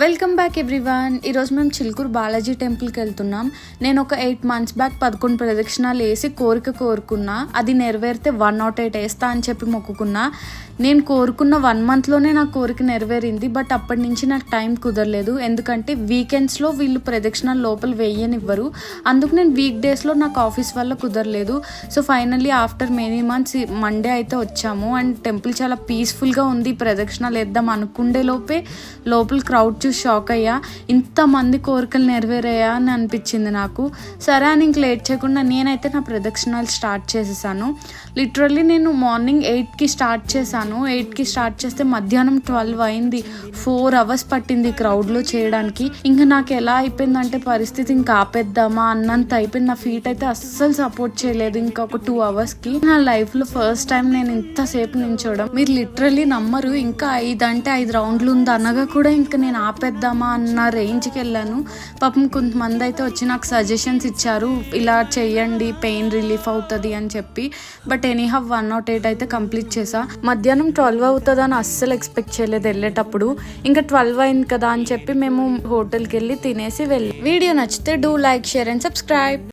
Welcome back everyone ఈరోజు మేము చిలుకూరు బాలాజీ టెంపుల్కి వెళ్తున్నాం. నేను ఒక ఎయిట్ మంత్స్ బ్యాక్ పదకొండు ప్రదక్షిణాలు వేసి కోరిక కోరుకున్నా. అది నెరవేరితే వన్ నాట్ ఎయిట్ వేస్తా అని చెప్పి మొక్కుకున్నా. నేను కోరుకున్న వన్ మంత్లోనే నా కోరిక నెరవేరింది బట్ అప్పటి నుంచి నాకు టైం కుదరలేదు. ఎందుకంటే వీకెండ్స్లో వీళ్ళు ప్రదక్షిణాలు లోపల వేయనివ్వరు. అందుకు నేను వీక్ డేస్లో నాకు ఆఫీస్ వల్ల కుదరలేదు. So finally after many months Monday అయితే వచ్చాము. అండ్ టెంపుల్ చాలా పీస్ఫుల్గా ఉంది. ప్రదక్షిణాలు వేద్దాం అనుకుండే లోపే లోపల క్రౌడ్ ఫస్ట్ షాక్ అయ్యా. ఇంతమంది కోరికలు నెరవేరాయా అని అనిపించింది నాకు. సరే అని ఇంక లేట్ చేయకుండా నేనైతే నా ప్రదక్షిణాలు స్టార్ట్ చేసేసాను. లిటరల్లీ నేను మార్నింగ్ ఎయిట్కి స్టార్ట్ చేశాను. ఎయిట్కి స్టార్ట్ చేస్తే మధ్యాహ్నం ట్వెల్వ్ అయింది. ఫోర్ అవర్స్ పట్టింది క్రౌడ్లో చేయడానికి. ఇంకా నాకు ఎలా అయిపోయిందంటే పరిస్థితి ఇంకా ఆపేద్దామా అన్నంత అయిపోయింది. నా ఫీట్ అయితే అస్సలు సపోర్ట్ చేయలేదు ఇంకా ఒక టూ అవర్స్కి నా లైఫ్లో ఫస్ట్ టైం నేను ఇంతసేపు నించోవడం మీరు లిటరల్లీ నమ్మరు. ఇంకా ఐదు అంటే ఐదు రౌండ్లు ఉంది అనగా కూడా ఇంకా నేను ఆపేద్దామా అన్న రేంజ్కి వెళ్ళాను. పాపం కొంతమంది అయితే వచ్చి నాకు సజెషన్స్ ఇచ్చారు. ఇలా చేయండి పెయిన్ రిలీఫ్ అవుతుంది అని చెప్పి. But anyhow one naught eight అయితే కంప్లీట్ చేసా. మధ్యాహ్నం ట్వెల్వ్ అవుతుందని అస్సలు ఎక్స్పెక్ట్ చేయలేదు వెళ్ళేటప్పుడు. ఇంకా ట్వెల్వ్ అయింది కదా అని చెప్పి మేము హోటల్కి వెళ్ళి తినేసి వెళ్ళి. వీడియో నచ్చితే do like share and subscribe